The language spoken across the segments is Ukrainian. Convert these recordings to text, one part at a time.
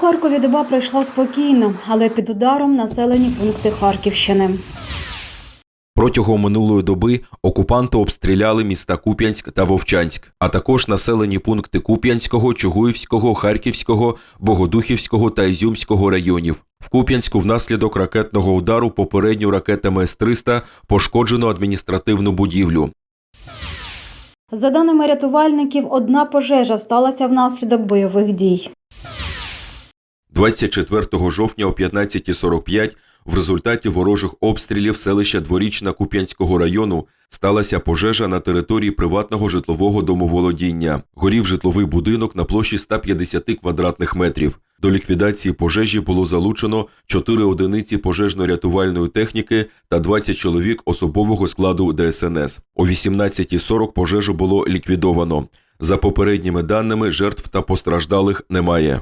Харкові доба пройшла спокійно, але під ударом населені пункти Харківщини. Протягом минулої доби окупанти обстріляли міста Куп'янськ та Вовчанськ, а також населені пункти Куп'янського, Чугуївського, Харківського, Богодухівського та Ізюмського районів. В Куп'янську внаслідок ракетного удару попередньо ракетами С-300 пошкоджено адміністративну будівлю. За даними рятувальників, одна пожежа сталася внаслідок бойових дій. 24 жовтня о 15.45 в результаті ворожих обстрілів селища Дворічна Куп'янського району сталася пожежа на території приватного житлового домоволодіння. Горів житловий будинок на площі 150 квадратних метрів. До ліквідації пожежі було залучено 4 одиниці пожежно-рятувальної техніки та 20 чоловік особового складу ДСНС. О 18.40 пожежу було ліквідовано. За попередніми даними, жертв та постраждалих немає.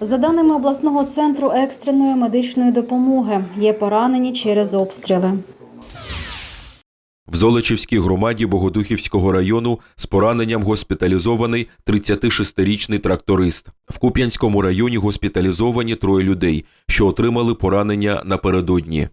За даними обласного центру екстреної медичної допомоги, є поранені через обстріли. В Золочівській громаді Богодухівського району з пораненням госпіталізований 36-річний тракторист. В Куп'янському районі госпіталізовані троє людей, що отримали поранення напередодні.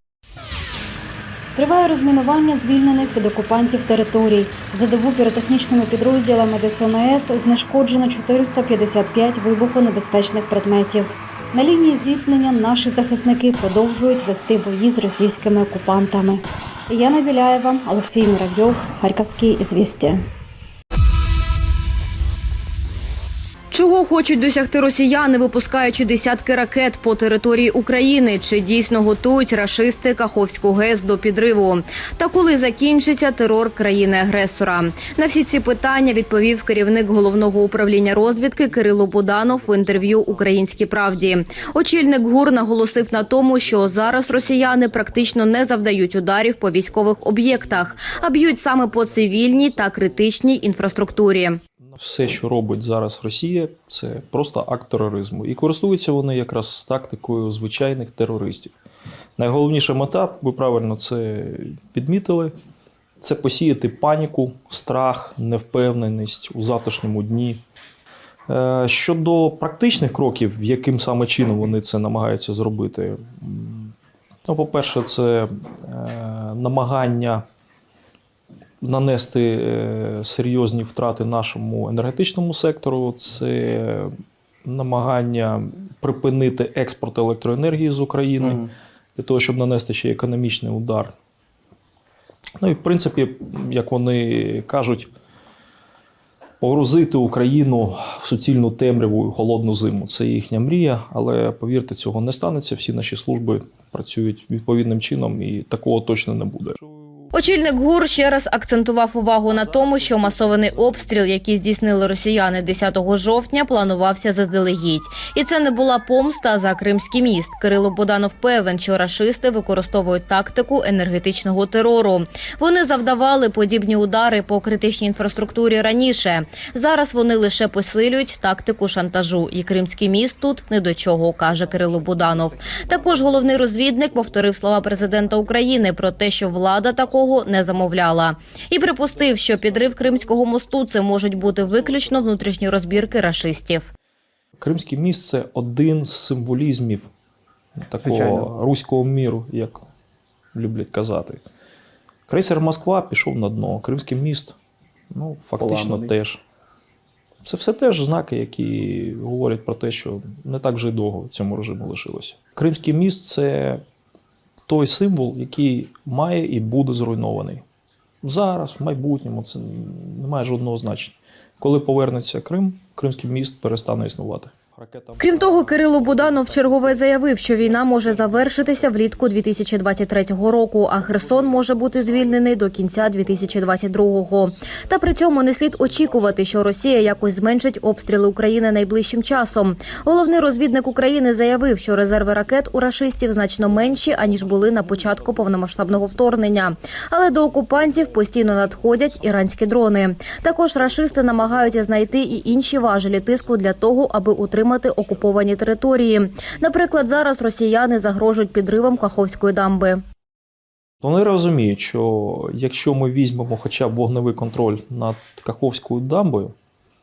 Триває розмінування звільнених від окупантів територій. За добу піротехнічними підрозділами ДСНС знешкоджено 455 вибухонебезпечних предметів. На лінії зіткнення наші захисники продовжують вести бої з російськими окупантами. Яна Біляєва, Олексій Муравйов, Харківські ізвісті. Чого хочуть досягти росіяни, випускаючи десятки ракет по території України? Чи дійсно готують рашисти Каховську ГЕС до підриву? Та коли закінчиться терор країни-агресора? На всі ці питання відповів керівник головного управління розвідки Кирило Буданов в інтерв'ю Українській правді. Очільник ГУР наголосив на тому, що зараз росіяни практично не завдають ударів по військових об'єктах, а б'ють саме по цивільній та критичній інфраструктурі. Все, що робить зараз Росія, це просто акт тероризму. І користуються вони якраз тактикою звичайних терористів. Найголовніша мета, ви правильно це підмітили, це посіяти паніку, страх, невпевненість у завтрашньому дні. Е, Щодо практичних кроків, яким саме чином вони це намагаються зробити, ну, по-перше, це е, намагання нанести е, серйозні втрати нашому енергетичному сектору, це намагання припинити експорт електроенергії з України для того, щоб нанести ще економічний удар. Ну і в принципі, як вони кажуть, погрузити Україну в суцільну темряву і холодну зиму. Це їхня мрія, але повірте, цього не станеться. Всі наші служби працюють відповідним чином, і такого точно не буде. Очільник ГУР ще раз акцентував увагу на тому, що масований обстріл, який здійснили росіяни 10 жовтня, планувався заздалегідь, і це не була помста за Кримський міст. Кирило Буданов певен, що рашисти використовують тактику енергетичного терору. Вони завдавали подібні удари по критичній інфраструктурі раніше. Зараз вони лише посилюють тактику шантажу. І Кримський міст тут не до чого, каже Кирило Буданов. Також головний розвідник повторив слова президента України про те, що влада такого не замовляла, і припустив, що підрив Кримського мосту це можуть бути виключно внутрішні розбірки рашистів. Кримський міст це один з символізмів такого Звичайно. руського міру, як люблять казати. Крейсер Москва пішов на дно, Кримський міст, ну, фактично Поламаний. теж. Це все теж знаки, які говорять про те, що не так вже й довго цьому режиму лишилося. Кримський міст це той символ, який має і буде зруйнований. Зараз, в майбутньому, це не має жодного значення. Коли повернеться Крим, Кримський міст перестане існувати. Крім того, Кирило Буданов чергове заявив, що війна може завершитися влітку 2023 року, а Херсон може бути звільнений до кінця 2022-го. Та при цьому не слід очікувати, що Росія якось зменшить обстріли України найближчим часом. Головний розвідник України заявив, що резерви ракет у рашистів значно менші аніж були на початку повномасштабного вторгнення. Але до окупантів постійно надходять іранські дрони. Також рашисти намагаються знайти і інші важелі тиску для того, аби утримати окуповані території. Наприклад, зараз росіяни загрожують підривом Каховської дамби. Вони розуміють, що якщо ми візьмемо хоча б вогневий контроль над Каховською дамбою,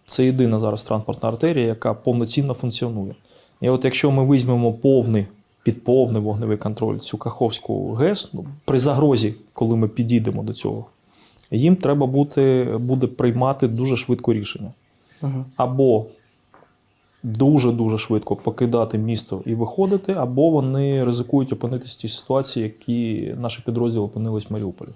Це єдина зараз транспортна артерія, яка повноцінно функціонує. І от якщо ми візьмемо повний, підповний вогневий контроль цю Каховську ГЕС, ну, при загрозі, коли ми підійдемо до цього, їм треба бути, буде приймати дуже швидко рішення. Або дуже-дуже швидко покидати місто і виходити, або вони ризикують опинитися в тій ситуації, які наші підрозділи опинились в Маріуполі.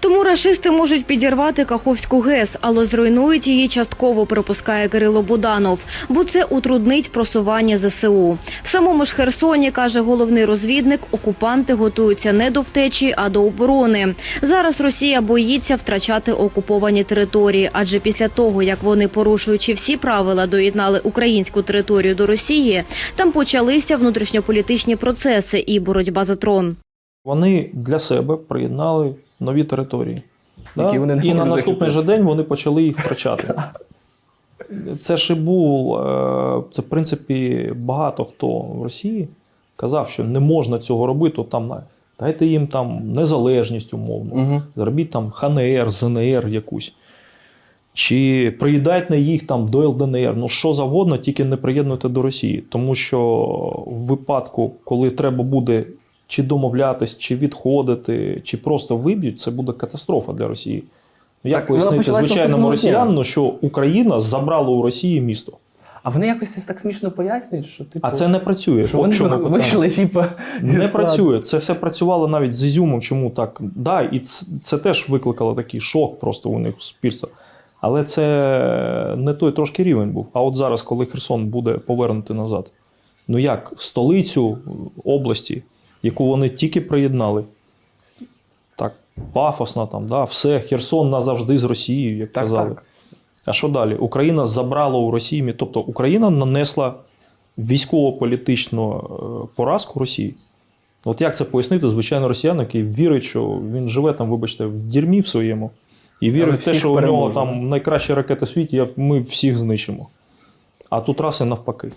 Тому рашисти можуть підірвати Каховську ГЕС, але зруйнують її частково, припускає Кирило Буданов, бо це утруднить просування ЗСУ. В самому ж Херсоні, каже головний розвідник, окупанти готуються не до втечі, а до оборони. Зараз Росія боїться втрачати окуповані території, адже після того, як вони, порушуючи всі правила, доєднали українську територію до Росії, там почалися внутрішньополітичні процеси і боротьба за трон. Вони для себе приєднали нові території. Які вони не і на наступний захистити. же день вони почали їх втрачати. Це ще був, е, це в принципі багато хто в Росії казав, що не можна цього робити. Там дайте їм там незалежність умовно, Угу. зробіть там ХНР, ЗНР якусь. Чи приєднайте їх там до ЛДНР, ну що завгодно, тільки не приєднуйте до Росії. Тому що в випадку, коли треба буде чи домовлятись, чи відходити, чи просто виб'ють, це буде катастрофа для Росії. Ну, Як Так, пояснити звичайному росіянину, що Україна забрала у Росії місто? А вони якось це так смішно пояснюють, що типу. А це не працює. що От вони чому вийшли, типу, Не працює. Це все працювало навіть з Ізюмом. Чому так? Да, і це, це теж викликало такий шок просто у них у суспільства. Але це не той трошки рівень був. А от зараз, коли Херсон буде повернутий назад, ну як столицю області, яку вони тільки приєднали, так пафосно там, да, все, Херсон назавжди з Росією, як Так, казали. так. А що далі? Україна забрала у Росії, тобто Україна нанесла військово-політичну е, поразку Росії. От як це пояснити, звичайно, росіян, який вірить, що він живе там, вибачте, в дірмі в своєму, і вірить в те, що у нього там найкращі ракети в світі, ми всіх знищимо. А тут раз і навпаки.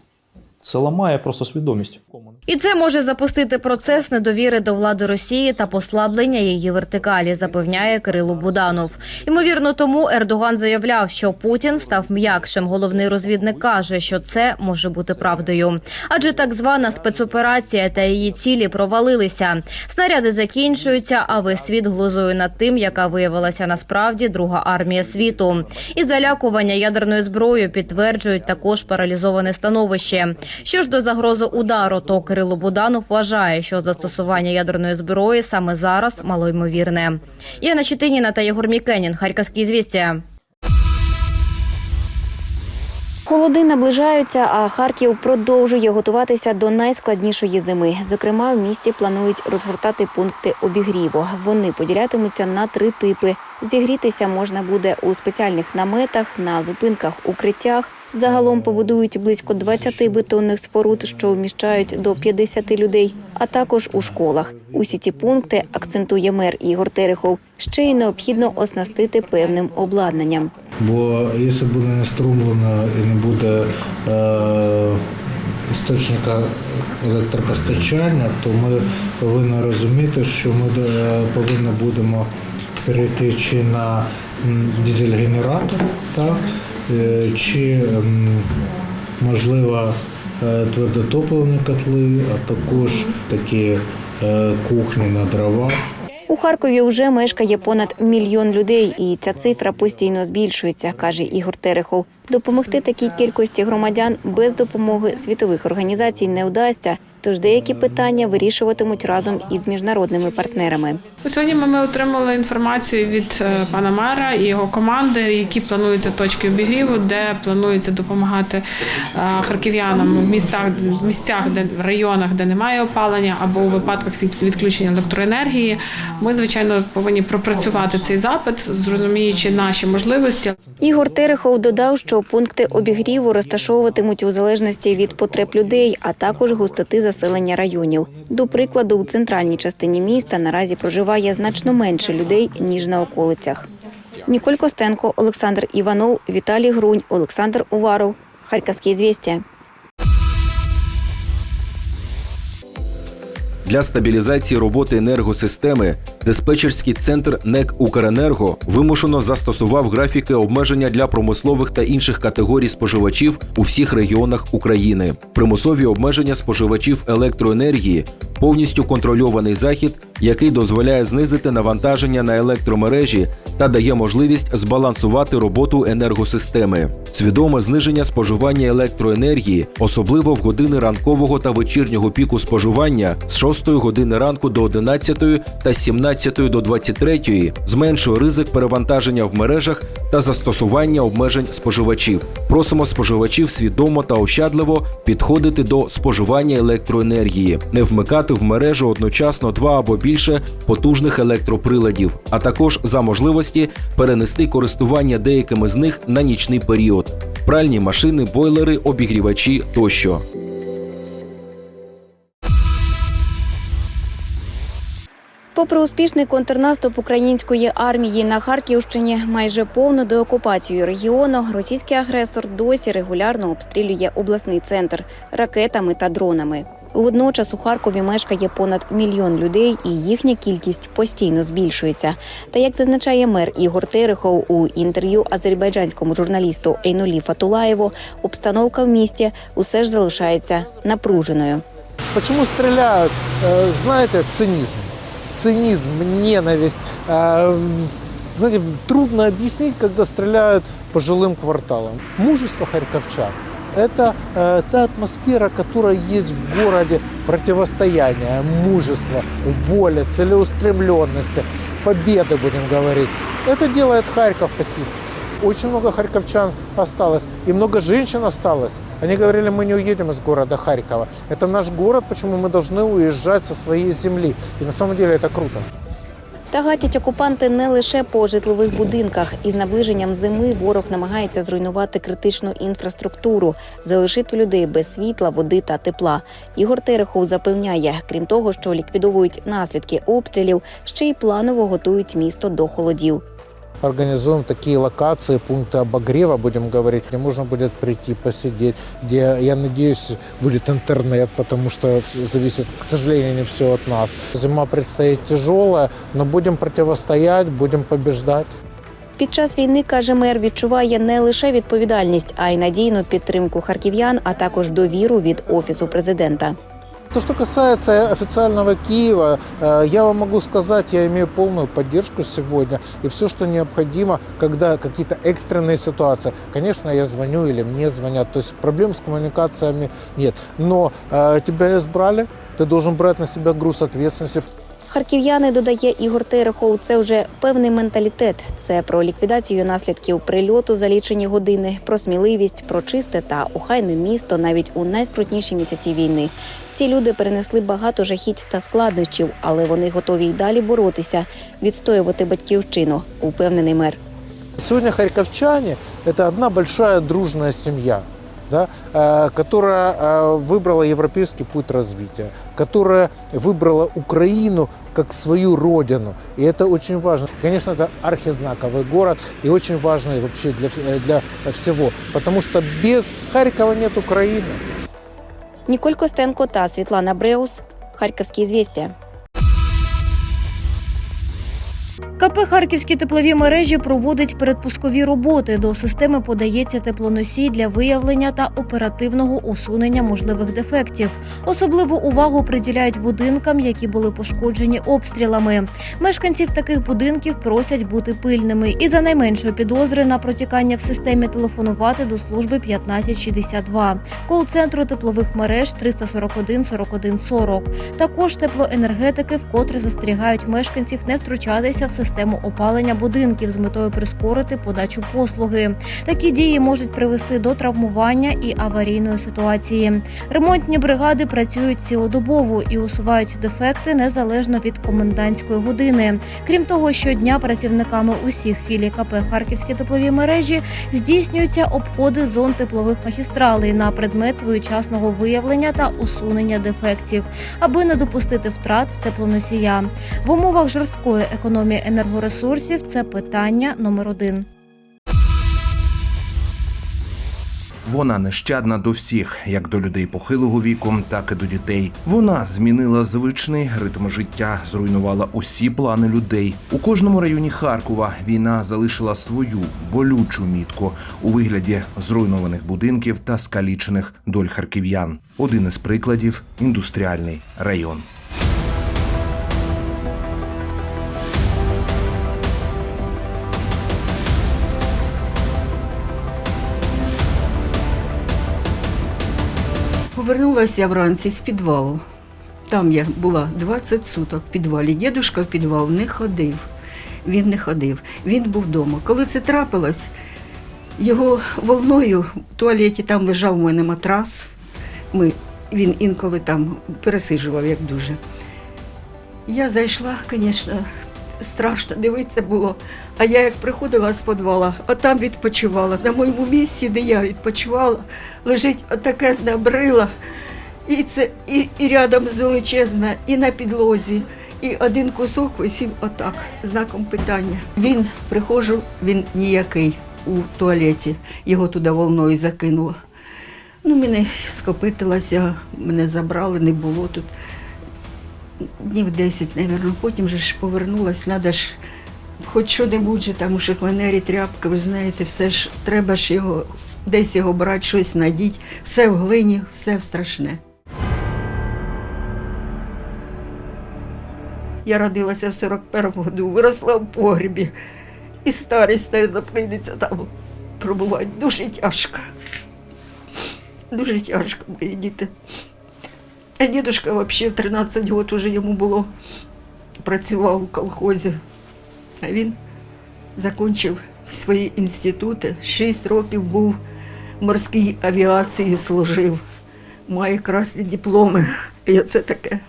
Це ламає просто свідомість. І це може запустити процес недовіри до влади Росії та послаблення її вертикалі, запевняє Кирило Буданов. Ймовірно, тому Ердоган заявляв, що Путін став м'якшим. Головний розвідник каже, що це може бути правдою. Адже так звана спецоперація та її цілі провалилися. Снаряди закінчуються, а весь світ глузує над тим, яка виявилася насправді друга армія світу. І залякування ядерною зброєю підтверджують також паралізоване становище. Що ж до загрози удару, то Кирило Буданов вважає, що застосування ядерної зброї саме зараз малоймовірне. Яна Читиніна та Єгор Мікенін, Харківські звістя. Холоди наближаються, а Харків продовжує готуватися до найскладнішої зими. Зокрема, в місті планують розгортати пункти обігріву. Вони поділятимуться на три типи. Зігрітися можна буде у спеціальних наметах, на зупинках, укриттях. Загалом побудують близько 20 бетонних споруд, що вміщають до 50 людей, а також у школах. Усі ці пункти акцентує мер Ігор Терехов. Ще й необхідно оснастити певним обладнанням. Бо якщо буде не струмлено і не буде е, істочника електропостачання, то ми повинні розуміти, що ми е, повинні будемо перейти чи на дизель-генератор, так, е, чи можливо е, твердотопливні котли, а також такі е, кухні на дровах. У Харкові вже мешкає понад мільйон людей, і ця цифра постійно збільшується, каже Ігор Терехов. Допомогти такій кількості громадян без допомоги світових організацій не вдасться. Тож деякі питання вирішуватимуть разом із міжнародними партнерами. Сьогодні ми, отримали інформацію від е, пана мера і його команди, які плануються точки обігріву, де планується допомагати е, харків'янам в містах, в місцях, де в районах, де немає опалення, або у випадках відключення електроенергії. Ми звичайно повинні пропрацювати цей запит, зрозуміючи наші можливості. Ігор Терехов додав, що пункти обігріву розташовуватимуть у залежності від потреб людей, а також густоти заселення районів. До прикладу, у центральній частині міста наразі проживає значно менше людей ніж на околицях. Ніколь Костенко, Олександр Іванов, Віталій Грунь, Олександр Уваров. Харківські звістя. Для стабілізації роботи енергосистеми диспетчерський центр НЕК Укренерго вимушено застосував графіки обмеження для промислових та інших категорій споживачів у всіх регіонах України. Примусові обмеження споживачів електроенергії повністю контрольований захід, який дозволяє знизити навантаження на електромережі та дає можливість збалансувати роботу енергосистеми. Свідоме зниження споживання електроенергії, особливо в години ранкового та вечірнього піку споживання з 6 години ранку до 11 та з 17 до 23, зменшує ризик перевантаження в мережах та застосування обмежень споживачів. Просимо споживачів свідомо та ощадливо підходити до споживання електроенергії, не вмикати в мережу одночасно два або більше потужних електроприладів, а також за можливості перенести користування деякими з них на нічний період. Пральні машини, бойлери, обігрівачі тощо. Попри успішний контрнаступ української армії на Харківщині, майже повну деокупацію регіону, російський агресор досі регулярно обстрілює обласний центр ракетами та дронами. Водночас у Харкові мешкає понад мільйон людей, і їхня кількість постійно збільшується. Та як зазначає мер Ігор Терехов у інтерв'ю азербайджанському журналісту Ейнулі Фатулаєву, обстановка в місті усе ж залишається напруженою. Почему стреляют? Э, Знаете, цинизм. Цинизм, ненависть. Э, Знаете, трудно объяснить, когда стреляют по жилым кварталам. Мужество харьковчан – это э, та атмосфера, которая есть в городе, противостояние, мужество, воля, целеустремленности, победы, будем говорить. Это делает Харьков таким. Очень много харьковчан осталось, и много женщин осталось. Они говорили, мы не уедем из города Харькова. Это наш город, почему мы должны уезжать со своей земли. И на самом деле это круто. Та гатять окупанти не лише по житлових будинках. Із наближенням зими ворог намагається зруйнувати критичну інфраструктуру, залишити людей без світла, води та тепла. Ігор Терехов запевняє, крім того, що ліквідовують наслідки обстрілів, ще й планово готують місто до холодів. Организуем такие локации, пункты обогрева, будем говорить, где можно будет прийти посидеть, где, я надеюсь, будет интернет, потому что зависит, к сожалению, не все от нас. Зима предстоит тяжелая, но будем противостоять, будем побеждать. Під час війни каже мер, відчуває не лише відповідальність, а й надійну підтримку харків'ян, а також довіру від офісу президента. То, что касается официального Киева, э, я вам могу сказать, я имею полную поддержку сегодня. И все, что необходимо, когда какие-то экстренные ситуации, конечно, я звоню или мне звонят. То есть проблем с коммуникациями нет. Но э, тебя избрали, ты должен брать на себя груз ответственности. Харків'яни, додає Ігор Терехов, це вже певний менталітет. Це про ліквідацію наслідків прильоту за лічені години, про сміливість, про чисте та охайне місто навіть у найскрутніші місяці війни. Ці люди перенесли багато жахіть та складнощів, але вони готові й далі боротися, відстоювати батьківщину, упевнений мер. Сегодня харьковчане – это одна большая дружная семья, да, э, которая э, выбрала европейский путь развития, которая выбрала Украину как свою родину. И это очень важно. Конечно, это архизнаковый город и очень важный вообще для, э, для всего. Потому что без Харькова нет Украины. Ніколь Костенко та Світлана Бреус. Харківські звістя. КП Харківські теплові мережі проводить передпускові роботи. До системи подається теплоносій для виявлення та оперативного усунення можливих дефектів. Особливу увагу приділяють будинкам, які були пошкоджені обстрілами. Мешканців таких будинків просять бути пильними і за найменшої підозри на протікання в системі телефонувати до служби 1562, кол-центру теплових мереж 341 41 40. Також теплоенергетики вкотре застерігають мешканців не втручатися в систему опалення будинків з метою прискорити подачу послуги. Такі дії можуть привести до травмування і аварійної ситуації. Ремонтні бригади працюють цілодобово і усувають дефекти незалежно від комендантської години. Крім того, щодня працівниками усіх філій КП Харківські теплові мережі здійснюються обходи зон теплових магістралей на предмет своєчасного виявлення та усунення дефектів, аби не допустити втрат теплоносія. В умовах жорсткої економії енергоресурсів це питання номер один. Вона нещадна до всіх, як до людей похилого віку, так і до дітей. Вона змінила звичний ритм життя, зруйнувала усі плани людей. У кожному районі Харкова війна залишила свою болючу мітку у вигляді зруйнованих будинків та скалічених доль харків'ян. Один із прикладів індустріальний район. Повернулася я вранці з підвалу. Там я була 20 суток в підвалі. Дідушка в підвал не ходив. Він не ходив. Він був вдома. Коли це трапилось, його волною в туалеті там лежав у мене матрас. Ми, він інколи там пересиджував, як дуже. Я зайшла, звісно, страшно дивитися було. А я як приходила з підвала, а там відпочивала. На моєму місці, де я відпочивала, лежить отаке набрила. І це і, і рядом з величезна, і на підлозі. І один кусок висів отак, знаком питання. Він приходжу, він ніякий у туалеті. Його туди волною закинуло. Ну, мене скопитилася, мене забрали, не було тут. Днів 10, мабуть. Потім же ж повернулась, треба ж хоч що-небудь же там у шихванері, тряпки, ви знаєте, все ж треба ж його, десь його брати, щось надіть. Все в глині, все в страшне. Я родилася в 41-му году, виросла в погрібі. І старість не прийдеться там пробувати. Дуже тяжко. Дуже тяжко, мої діти. А дідушка взагалі 13 років уже йому було, працював у колхозі. А він закінчив свої інститути. 6 років був в морській авіації служив. Має красні дипломи. І оце таке.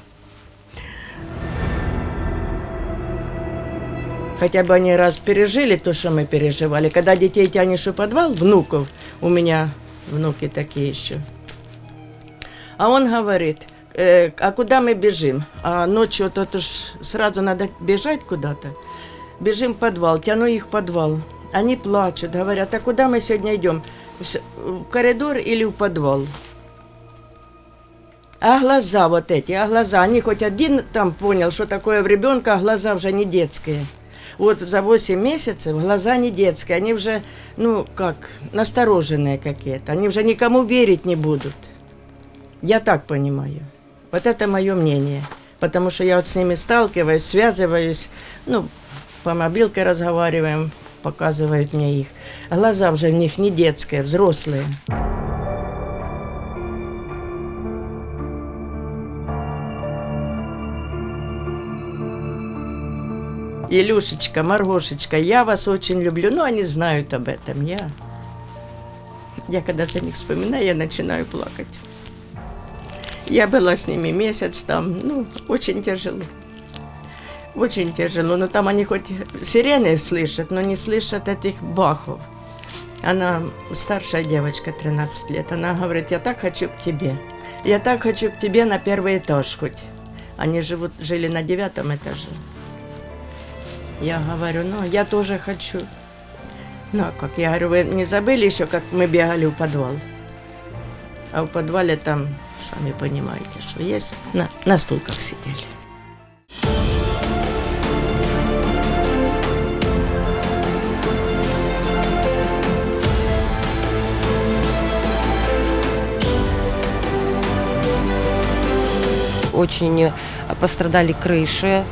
Хотя бы они раз пережили то, что мы переживали. Когда детей тянешь в подвал, внуков, у меня внуки такие еще. А он говорит, «Э, а куда мы бежим? А ночью то ж сразу надо бежать куда-то. Бежим в подвал, тяну их в подвал. Они плачут, говорят, а куда мы сегодня идем? В коридор или в подвал? А глаза вот эти, а глаза, они хоть один там понял, что такое в ребенка, а глаза уже не детские. Вот за 8 месяцев глаза не детские, они уже, ну, как, настороженные какие-то, они уже никому верить не будут. Я так понимаю. Вот это мое мнение. Потому что я вот с ними сталкиваюсь, связываюсь, ну, по мобилке разговариваем, показывают мне их. Глаза уже у них не детские, взрослые. Илюшечка, Маргошечка, я вас очень люблю. Ну, они знают об этом. Я, я когда за них вспоминаю, я начинаю плакать. Я была с ними месяц там, ну, очень тяжело. Очень тяжело. Но там они хоть сирены слышат, но не слышат этих бахов. Она старшая девочка, 13 лет. Она говорит, я так хочу к тебе. Я так хочу к тебе на первый этаж хоть. Они живут, жили на девятом этаже. Я говорю, ну, я тоже хочу. Ну, а как? Я говорю, вы не забыли еще, как мы бегали в подвал? А в подвале там, сами понимаете, что есть, на, на стулках сидели. Очень пострадали крыши,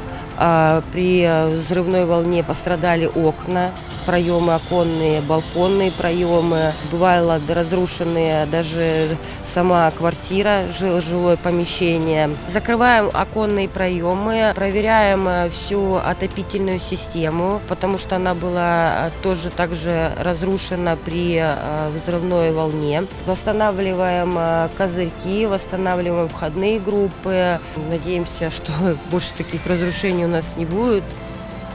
при взрывной волне пострадали окна, проемы оконные, балконные проемы. Бывало разрушенные даже сама квартира, жил- жилое помещение. Закрываем оконные проемы, проверяем э, всю отопительную систему, потому что она была э, тоже также разрушена при э, взрывной волне. Восстанавливаем э, козырьки, восстанавливаем входные группы. Надеемся, что больше таких разрушений нас не будет.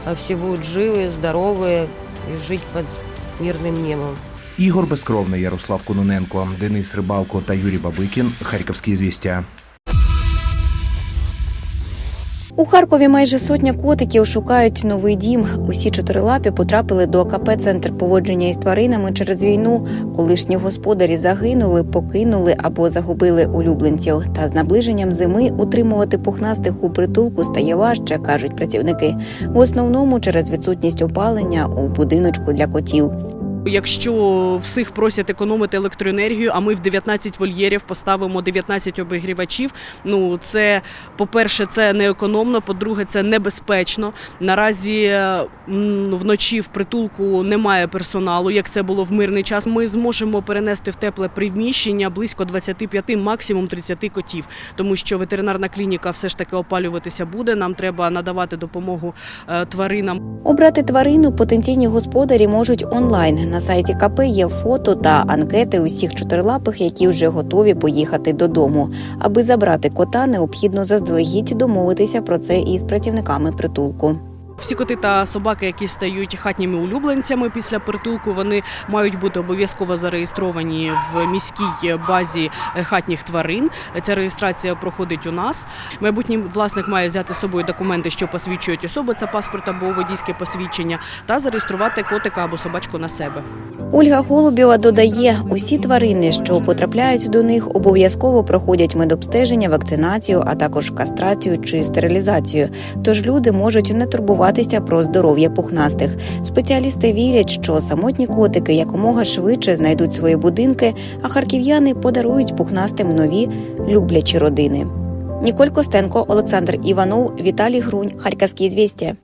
а Все будут живы, здоровы и жить под мирным небом. Ігор Безкровний, Ярослав Кононенко, Денис Рибалко та Юрій Бабикін. Харківські звістя. У Харкові майже сотня котиків шукають новий дім. Усі чотирилапі потрапили до АКП Центр поводження із тваринами через війну. Колишні господарі загинули, покинули або загубили улюбленців. Та з наближенням зими утримувати пухнастих у притулку стає важче, кажуть працівники. В основному через відсутність опалення у будиночку для котів. Якщо всіх просять економити електроенергію, а ми в 19 вольєрів поставимо 19 обігрівачів. Ну це по-перше, це не економно. По-друге, це небезпечно. Наразі вночі в притулку немає персоналу, як це було в мирний час. Ми зможемо перенести в тепле приміщення близько 25, максимум 30 котів, тому що ветеринарна клініка все ж таки опалюватися буде. Нам треба надавати допомогу е, тваринам. Обрати тварину потенційні господарі можуть онлайн. На сайті КП є фото та анкети усіх чотирилапих, які вже готові поїхати додому. Аби забрати кота, необхідно заздалегідь домовитися про це із працівниками притулку. Всі коти та собаки, які стають хатніми улюбленцями після притулку, вони мають бути обов'язково зареєстровані в міській базі хатніх тварин. Ця реєстрація проходить у нас. Майбутній власник має взяти з собою документи, що посвідчують особи, це паспорт або водійське посвідчення, та зареєструвати котика або собачку на себе. Ольга Голубєва додає, усі тварини, що потрапляють до них, обов'язково проходять медобстеження, вакцинацію, а також кастрацію чи стерилізацію. Тож люди можуть не турбуватися про здоров'я пухнастих. Спеціалісти вірять, що самотні котики якомога швидше знайдуть свої будинки, а харків'яни подарують пухнастим нові люблячі родини. Ніколь Костенко, Олександр Іванов, Віталій Грунь, Харківські звістя.